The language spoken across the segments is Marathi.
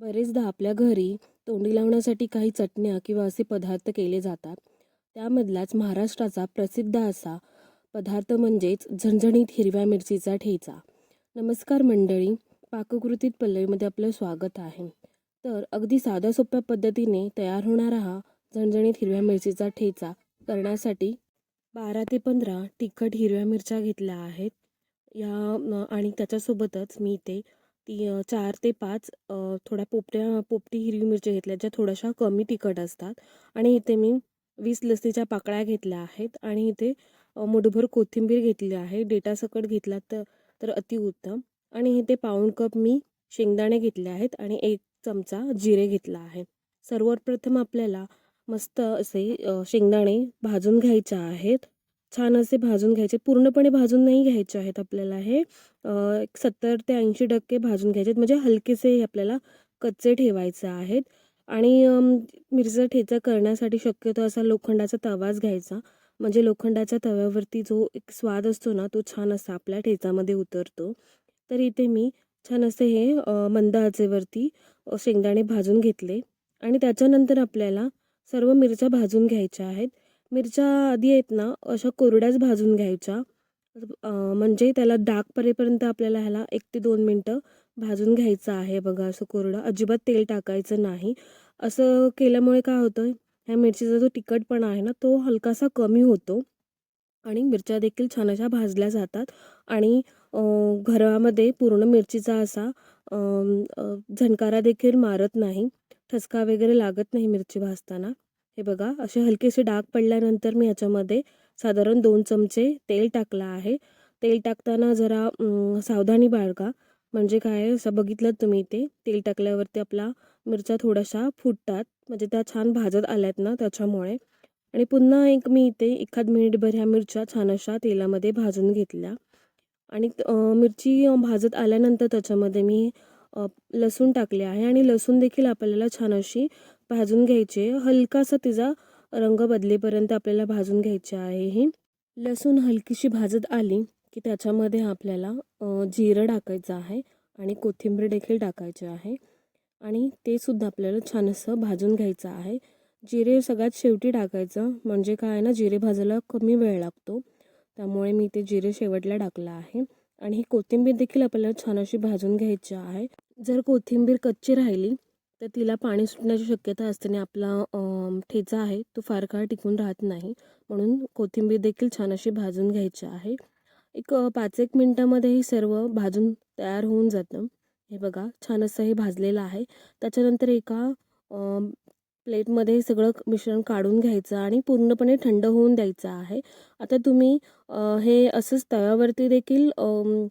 बरेचदा आपल्या घरी तोंडी लावण्यासाठी काही चटण्या किंवा असे पदार्थ केले जातात. त्यामधलाच महाराष्ट्राचा प्रसिद्ध असा पदार्थ म्हणजेच झणझणीत हिरव्या मिरचीचा ठेचा. नमस्कार मंडळी पाककृतीत पल्लवीमध्ये आपलं स्वागत आहे. तर अगदी साध्या सोप्या पद्धतीने तयार होणारा हा झणझणीत हिरव्या मिरचीचा ठेचा करण्यासाठी बारा ते पंधरा तिखट हिरव्या मिरच्या घेतल्या आहेत. या आणि त्याच्यासोबतच मी इथे ती चार ते पाच थोड्या पोपट्या पोपटी हिरवी मिरच्या घेतल्या ज्या थोड्याशा कमी तिखट असतात. आणि इथे मी वीस लसीच्या पाकळ्या घेतल्या आहेत आणि इथे मुठभर कोथिंबीर घेतली आहे. डेटासकट घेतला तर तर अतिउत्तम आणि इथे पाऊण कप मी शेंगदाणे घेतले आहेत आणि एक चमचा जिरे घेतला आहे. सर्वप्रथम आपल्याला मस्त असे शेंगदाणे भाजून घ्यायचे आहेत. छान असे भाजून घ्यायचे. पूर्णपणे भाजून नाही घ्यायचे आहेत आपल्याला हे. एक सत्तर ते ऐंशी टक्के भाजून घ्यायचे आहेत. म्हणजे हलकेसे हे आपल्याला कच्चे ठेवायचे आहेत. आणि मिरचा मिरचीचा ठेचा करण्यासाठी शक्यतो असा लोखंडाचा तवाच घ्यायचा. म्हणजे लोखंडाच्या तव्यावरती जो एक स्वाद असतो ना तो छान असा आपल्या ठेचामध्ये उतरतो. तर इथे मी छान असे हे मंद आचेवरती शेंगदाणे भाजून घेतले. आणि त्याच्यानंतर आपल्याला सर्व मिरच्या भाजून घ्यायच्या आहेत. मिरच्या आधी आहेत ना अशा कोरड्याच भाजून घ्यायच्या. म्हणजे त्याला डाग पडेपर्यंत आपल्याला ह्याला एक ते दोन मिनटं भाजून घ्यायचं आहे बघा असं कोरडं. अजिबात तेल टाकायचं नाही. असं केल्यामुळे काय होतं ह्या मिरचीचा जो तिखटपणा आहे ना तो हलकासा कमी होतो आणि मिरच्या देखील छान अशा भाजल्या जातात आणि घरामध्ये पूर्ण मिरचीचा असा झणकारा देखील मारत नाही. ठसका वगैरे लागत नाही मिरची भाजताना. हे बघा असे हलकेसे डाग पडल्यानंतर मी ह्याच्यामध्ये साधारण दोन चमचे तेल टाकलं आहे. तेल टाकताना जरा सावधानी बाळगा. म्हणजे काय आहे, असं बघितलं तुम्ही ते? तेल टाकल्यावरती आपला मिरच्या थोड्याशा फुटतात. म्हणजे त्या छान भाजत आल्यात ना त्याच्यामुळे. आणि पुन्हा एक मी इथे एखाद मिनिटभर ह्या मिरच्या छान अशा तेलामध्ये भाजून घेतल्या. आणि मिरची भाजत आल्यानंतर त्याच्यामध्ये मी लसूण टाकले आहे. आणि लसूण देखील आपल्याला छान अशी भाजून घ्यायचे. हलकासा तिचा रंग बदलेपर्यंत आपल्याला भाजून घ्यायचे आहे ही. लसूण हलकीशी भाजत आली की त्याच्यामध्ये आपल्याला जिरं टाकायचं आहे आणि कोथिंबीर देखील टाकायची आहे. आणि ते सुद्धा आपल्याला छान असं भाजून घ्यायचं आहे. जिरे सगळ्यात शेवटी टाकायचं म्हणजे काय आहे ना जिरे भाजायला कमी वेळ लागतो. त्यामुळे मी ते जिरे शेवटला टाकलं आहे. आणि ही कोथिंबीर देखील आपल्याला छान अशी भाजून घ्यायची आहे. जर कोथिंबीर कच्ची राहिली तर तिला पाणी सुटण्याची शक्यता असते आणि आपला ठेचा आहे तो फार काळ टिकून राहत नाही. म्हणून कोथिंबीर देखील छान अशी भाजून घ्यायची आहे. एक पाच एक मिनटामध्ये हे सर्व भाजून तयार होऊन जातं. हे बघा छान असं हे भाजलेलं आहे. त्याच्यानंतर एका प्लेटमध्ये सगळं मिश्रण काढून घ्यायचं आणि पूर्णपणे थंड होऊन द्यायचं आहे. आता तुम्ही हे असंच तव्यावरती देखील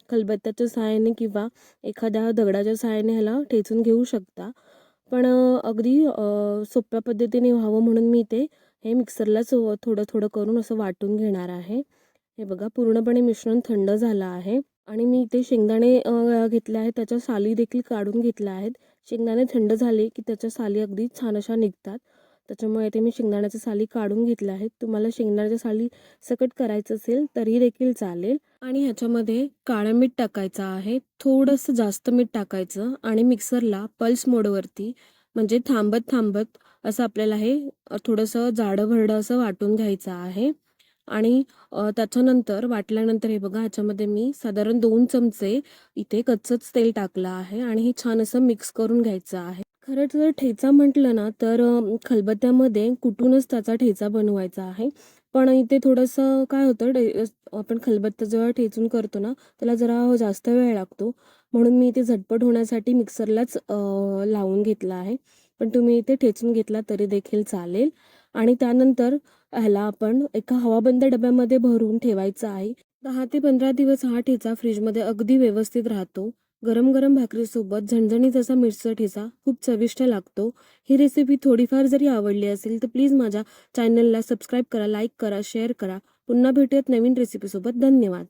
खलबत्त्याच्या सहाय्याने किंवा एखाद्या दगडाच्या सहाय्याने ह्याला ठेचून घेऊ शकता. पण अगदी सोप्या पद्धतीने व्हावं म्हणून मी ते हे मिक्सरलाच थोडं थोडं करून असं वाटून घेणार आहे. हे बघा पूर्णपणे मिश्रण थंड झालं आहे आणि मी इथे शेंगदाणे घेतले आहेत त्याच्या साली देखील काढून घेतल्या आहेत. शेंगदाणे थंड झाले की त्याच्या साली अगदी छान अशा निघतात. त्याच्यामुळे ते मी शेंगदाण्याच्या साली काढून घेतल्या आहेत तुम्हाला शेंगदाण्याच्या साली सकट करायचं असेल तरी देखील चालेल. आणि ह्याच्यामध्ये काळं मीठ टाकायचं आहे. थोडंसं जास्त मीठ टाकायचं आणि मिक्सरला पल्स मोडवरती म्हणजे थांबत थांबत असं आपल्याला हे थोडंसं जाडं भरडं असं वाटून घ्यायचं आहे. आणि त्याच्यानंतर वाटल्यानंतर हे बघा ह्याच्यामध्ये मी साधारण दोन चमचे इथे कच्चंच तेल टाकलं आहे. आणि हे छान असं मिक्स करून घ्यायचं आहे. खरं जर ठेचा म्हटलं ना तर अ, खलबत्त्यामध्ये कुटूनच त्याचा ठेचा बनवायचा आहे. पण इथे थोडंसं काय होतं डे आपण खलबत्ता जेव्हा ठेचून करतो ना त्याला जरा जास्त वेळ लागतो. म्हणून मी इथे झटपट होण्यासाठी मिक्सरलाच अ, लावून घेतला आहे. पण तुम्ही इथे ठेचून घेतला तरी देखील चालेल. आणि त्यानंतर ह्याला आपण एका हवाबंद डब्यामध्ये भरून ठेवायचं आहे. दहा ते पंधरा दिवस हा ठेचा फ्रीजमध्ये अगदी व्यवस्थित राहतो. गरम गरम भाकरीसोबत झणझणीत असा मिरचा ठेचा खूप चविष्ट लागतो. ही रेसिपी थोडीफार जरी आवडली असेल तर प्लीज माझ्या चॅनलला सबस्क्राईब करा लाईक करा शेअर करा. पुन्हा भेटूयात नवीन रेसिपीसोबत धन्यवाद.